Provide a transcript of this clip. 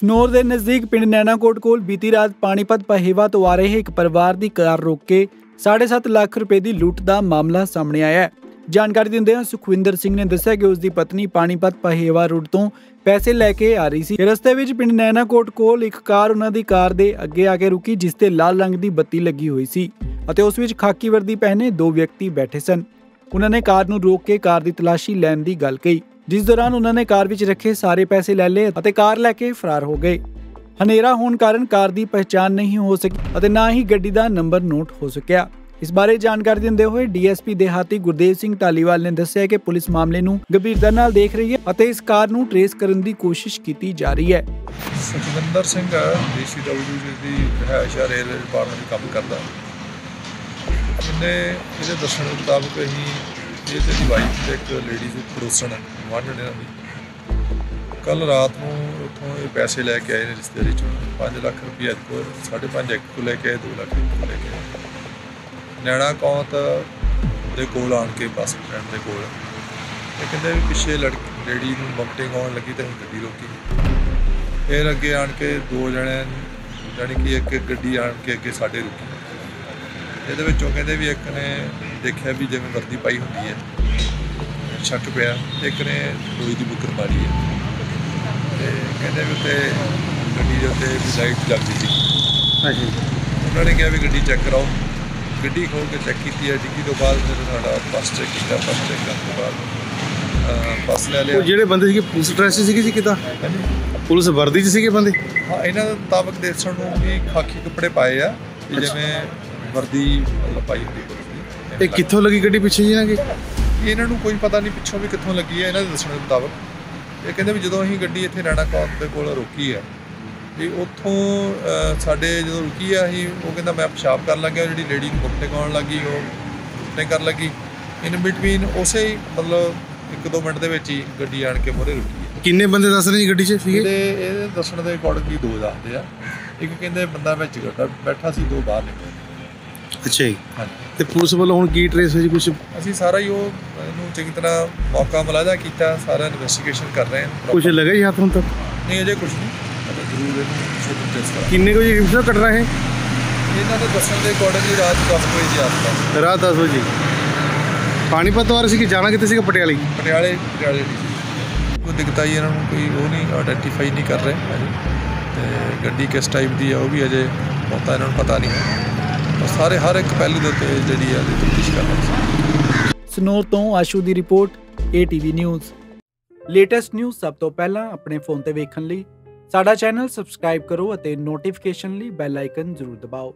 ਸਨੋਰ ਦੇ ਨਜ਼ਦੀਕ ਪਿੰਡ ਨੈਣਾਕੋਟ ਕੋਲ ਬੀਤੀ ਰਾਤ ਪਾਣੀਪਤ ਪਹੇਵਾ ਤੋਂ ਆ ਰਹੇ ਇੱਕ ਪਰਿਵਾਰ ਦੀ ਕਾਰ ਰੋਕ ਕੇ 7.5 ਲੱਖ ਰੁਪਏ ਦੀ ਲੁੱਟ ਦਾ ਮਾਮਲਾ ਸਾਹਮਣੇ ਆਇਆ ਹੈ। ਜਾਣਕਾਰੀ ਦਿੰਦਿਆਂ ਸੁਖਵਿੰਦਰ ਸਿੰਘ ਨੇ ਦੱਸਿਆ ਕਿ ਉਸ ਦੀ ਪਤਨੀ ਪਾਣੀਪਤ ਪਹੇਵਾ ਰੋਡ ਤੋਂ ਪੈਸੇ ਲੈ ਕੇ ਆ ਰਹੀ ਸੀ। ਰਸਤੇ ਵਿੱਚ ਪਿੰਡ ਨੈਣਾਕੋਟ ਕੋਲ ਇੱਕ ਕਾਰ ਉਹਨਾਂ ਦੀ ਕਾਰ ਦੇ ਅੱਗੇ ਆ ਕੇ ਰੁਕੀ, ਜਿਸ ਤੇ ਲਾਲ ਰੰਗ ਦੀ ਬੱਤੀ ਲੱਗੀ ਹੋਈ ਸੀ ਅਤੇ ਉਸ ਵਿੱਚ ਖਾਕੀ ਵਰਦੀ ਪਹਿਨੇ ਦੋ ਵਿਅਕਤੀ ਬੈਠੇ ਸਨ। ਉਹਨਾਂ ਨੇ ਕਾਰ ਨੂੰ ਰੋਕ ਕੇ ਕਾਰ ਦੀ ਤਲਾਸ਼ੀ ਲੈਣ ਦੀ ਗੱਲ ਕਹੀ। ਜਿਸ ਦੌਰਾਨ ਉਹਨਾਂ ਨੇ ਕਾਰ ਵਿੱਚ ਰੱਖੇ ਸਾਰੇ ਪੈਸੇ ਲੈ ਲਏ ਅਤੇ ਕਾਰ ਲੈ ਕੇ ਫਰਾਰ ਹੋ ਗਏ। ਹਨੇਰਾ ਹੋਣ ਕਾਰਨ ਕਾਰ ਦੀ ਪਛਾਣ ਨਹੀਂ ਹੋ ਸਕੀ ਅਤੇ ਨਾ ਹੀ ਗੱਡੀ ਦਾ ਨੰਬਰ ਨੋਟ ਹੋ ਸਕਿਆ। ਇਸ ਬਾਰੇ ਜਾਣਕਾਰੀ ਦਿੰਦੇ ਹੋਏ ਡੀਐਸਪੀ ਦੇਹਾਤੀ ਗੁਰਦੇਵ ਸਿੰਘ ਢਾਲੀਵਾਲ ਨੇ ਦੱਸਿਆ ਕਿ ਪੁਲਿਸ ਮਾਮਲੇ ਨੂੰ ਗੰਭੀਰਤਾ ਨਾਲ ਦੇਖ ਰਹੀ ਹੈ ਅਤੇ ਇਸ ਕਾਰ ਨੂੰ ਟ੍ਰੇਸ ਕਰਨ ਦੀ ਕੋਸ਼ਿਸ਼ ਕੀਤੀ ਜਾ ਰਹੀ ਹੈ। ਸੁਖਵਿੰਦਰ ਸਿੰਘ ਡੀਸੀਡਬਲਯੂ ਦੀ ਰਿਹਾਇਸ਼ ਰੇਲ ਡਿਪਾਰਟਮੈਂਟ ਕੰਮ ਕਰਦਾ। ਇਹਨੇ ਇਹਦੇ ਦੱਸਣ ਮੁਤਾਬਕ ਅਸੀਂ ਇਹ ਤੇ ਦੀ ਵਾਈਫ ਤੇ ਇੱਕ ਲੇਡੀ ਦੀ ਪੜੋਸਣ ਵਾਢਣ ਇਹਨਾਂ ਦੀ ਕੱਲ ਰਾਤ ਨੂੰ ਉੱਥੋਂ ਇਹ ਪੈਸੇ ਲੈ ਕੇ ਆਏ ਨੇ ਰਿਸ਼ਤੇਦਾਰੀ ਚੋਂ 5 ਲੱਖ ਰੁਪਏ ਕੋਲ 5.5 ਇੱਕ ਤੋਂ ਲੈ ਕੇ ਆਏ 2 ਲੱਖ ਰੁਪਏ ਲੈ ਕੇ ਆਏ। ਨੈਣਾ ਕੌਂਤ ਦੇ ਕੋਲ ਆਣ ਕੇ ਬੱਸ ਸਟੈਂਡ ਦੇ ਕੋਲ। ਇਹ ਕਹਿੰਦੇ ਵੀ ਪਿੱਛੇ ਲੜਕੀ ਲੇਡੀ ਨੂੰ ਬੰਪਟਿੰਗ ਆਉਣ ਲੱਗੀ ਤੇ ਅਸੀਂ ਗੱਡੀ ਰੋਕੀ। ਫਿਰ ਅੱਗੇ ਆਣ ਕੇ ਦੋ ਜਣੇ ਜਾਣੀ ਕਿ ਇੱਕ ਗੱਡੀ ਆਣ ਕੇ ਅੱਗੇ ਸਾਡੇ ਰੁਕੀ। ਇਹਦੇ ਵਿੱਚੋਂ ਕਹਿੰਦੇ ਵੀ ਇੱਕ ਨੇ ਦੇਖਿਆ ਵੀ ਜਿਵੇਂ ਵਰਦੀ ਪਾਈ ਹੁੰਦੀ ਹੈ ਸ਼ੱਕ ਪਿਆ ਇੱਕ ਨੇ ਲੋਹੇ ਦੀ ਬੁੱਕਰ ਮਾਰੀ ਹੈ। ਤੇ ਕਹਿੰਦੇ ਵੀ ਉੱਤੇ ਗੱਡੀ ਦੇ ਉੱਤੇ ਲਾਈਟ ਜਗਦੀ ਸੀ। ਹਾਂਜੀ ਉਹਨਾਂ ਨੇ ਕਿਹਾ ਵੀ ਗੱਡੀ ਚੈੱਕ ਕਰਾਓ। ਗੱਡੀ ਖੋਲ ਕੇ ਚੈੱਕ ਕੀਤੀ ਹੈ। ਡਿੱਗੀ ਤੋਂ ਬਾਅਦ ਫਿਰ ਸਾਡਾ ਬੱਸ ਚੈੱਕ ਕੀਤਾ ਬੱਸ ਚੈੱਕ ਕਰਨ ਤੋਂ ਬਾਅਦ ਬੱਸ ਲੈ ਲਿਆ। ਉਹ ਜਿਹੜੇ ਬੰਦੇ ਸੀਗੇ ਪੁਲਿਸ ਡਰੈਸ ਸੀਗੇ ਸੀ ਕਿਦਾਂ। ਪੁਲਿਸ ਵਰਦੀ 'ਚ ਸੀਗੇ ਬੰਦੇ? ਹਾਂ ਇਹਨਾਂ ਦੇ ਮੁਤਾਬਕ ਦੇਖਣ ਨੂੰ ਵੀ ਖਾਕੀ ਕੱਪੜੇ ਪਾਏ ਆ। ਜਿਵੇਂ ਵਰਦੀ ਮਤਲਬ ਪਾਈ ਹੁੰਦੀ ਦੀ ਇਹ ਕਿੱਥੋਂ ਲੱਗੀ ਗੱਡੀ ਪਿੱਛੇ ਜੀ ਇਹਨਾਂ ਕੇ ਇਹ ਇਹਨਾਂ ਨੂੰ ਕੋਈ ਪਤਾ ਨਹੀਂ ਪਿੱਛੋਂ ਵੀ ਕਿੱਥੋਂ ਲੱਗੀ ਹੈ ਇਹਨਾਂ ਦੇ ਦੱਸਣ ਦੇ ਮੁਤਾਬਕ। ਇਹ ਕਹਿੰਦੇ ਵੀ ਜਦੋਂ ਅਸੀਂ ਗੱਡੀ ਇੱਥੇ ਰਾਣਾ ਕੌਂਤ ਦੇ ਕੋਲ ਰੋਕੀ ਹੈ ਵੀ ਉੱਥੋਂ ਸਾਡੇ ਜਦੋਂ ਰੁਕੀ ਆ ਅਸੀਂ ਉਹ ਕਹਿੰਦਾ ਮੈਂ ਪਿਸ਼ਾਬ ਕਰਨ ਲੱਗਿਆ ਜਿਹੜੀ ਲੇਡੀ ਨੂੰ ਗੁੱਟੇ ਗਾਉਣ ਲੱਗੀ ਉਹ ਗੁੱਟੇ ਕਰਨ ਲੱਗੀ। ਇਨ ਬਿਟਵੀਨ ਉਸੇ ਹੀ ਮਤਲਬ ਇੱਕ ਦੋ ਮਿੰਟ ਦੇ ਵਿੱਚ ਹੀ ਗੱਡੀ ਆਣ ਕੇ ਮੋਰੇ ਰੁਕੀ ਹੈ ਕਿੰਨੇ ਬੰਦੇ ਦੱਸ ਰਹੇ ਗੱਡੀ 'ਚ ਸੀਗੇ? ਇਹਦੇ ਇਹਦੇ ਦੱਸਣ ਦੇ ਅਕੋਰਡਿੰਗਲੀ ਦੋ ਦੱਸਦੇ ਆ। ਇੱਕ ਕਹਿੰਦੇ ਬੰਦਾ ਵਿੱਚ ਗੱਡਾ ਬੈਠਾ ਸੀ ਦੋ ਬਾਹਰ ਨਿਕਲੇ ਅੱਛਾ ਜੀ। ਤੇ ਪੁਲਿਸ ਵੱਲੋਂ ਹੁਣ ਕੀ ਟਰੇਸ ਹੈ ਜੀ ਕੁਝ ਅਸੀਂ ਸਾਰਾ ਹੀ ਉਹ ਇਹਨੂੰ ਚੰਗੀ ਤਰ੍ਹਾਂ ਮੌਕਾ ਮੁਲਾਜ਼ਾ ਕੀਤਾ ਸਾਰਾ ਇਨਵੈਸਟੀਗੇਸ਼ਨ ਕਰ ਰਹੇ ਹਾਂ ਕੁਝ ਲੱਗਾ ਜੀ ਹੱਥ ਹੁਣ ਤੱਕ? ਨਹੀਂ ਅਜੇ ਕੁਝ ਨਹੀਂ। ਜ਼ਰੂਰ ਇਹਨੂੰ ਕਰਾਂ ਕਿੰਨੇ ਕੁ ਵਜੇ ਕਿੰਨਾ ਕੱਟ ਰਹੇ? ਇਹਨਾਂ ਦੇ ਦੱਸਣ ਦੇ ਅਕੋਰਡਿੰਗਲੀ ਰਾਤ 10 ਵਜੇ ਦੀ ਆਸ-ਪਾਸ ਰਾਤ 10 ਵਜੇ। ਪਾਣੀਪਤ ਵਾਰ ਸੀ ਕਿ ਜਾਣਾ ਕਿੱਥੇ ਸੀਗਾ ਪਟਿਆਲੇ? ਪਟਿਆਲੇ ਪਟਿਆਲੇ। ਕੋਈ ਦਿੱਕਤ ਆਈ ਇਹਨਾਂ ਨੂੰ ਕੋਈ ਉਹ ਨਹੀਂ ਆਇਡੈਂਟੀਫਾਈ ਨਹੀਂ ਕਰ ਰਹੇ ਤੇ ਗੱਡੀ ਕਿਸ ਟਾਈਪ ਦੀ ਆ ਉਹ ਵੀ ਅਜੇ ਬਹੁਤਾ ਇਹਨਾਂ ਨੂੰ ਪਤਾ ਨਹੀਂ। ਹੈ ਸਾਰੇ ਹਰ ਇੱਕ ਪਹਿਲੂ ਦੇ ਉੱਤੇ ਜਿਹੜੀ ਆ ਤਫਤੀਸ਼ ਕਰ ਰਹੇ ਸੀ। ਸਨੋਰ ਤੋਂ ਆਸ਼ੂ ਦੀ report ATV news latest news ਸਭ ਤੋਂ ਪਹਿਲਾਂ ਆਪਣੇ ਫੋਨ ਤੇ ਵੇਖਣ ਲਈ, ਸਾਡਾ ਚੈਨਲ ਸਬਸਕ੍ਰਾਈਬ ਕਰੋ ਅਤੇ ਨੋਟੀਫਿਕੇਸ਼ਨ ਲਈ ਬੈਲ ਆਈਕਨ ਜ਼ਰੂਰ ਦਬਾਓ।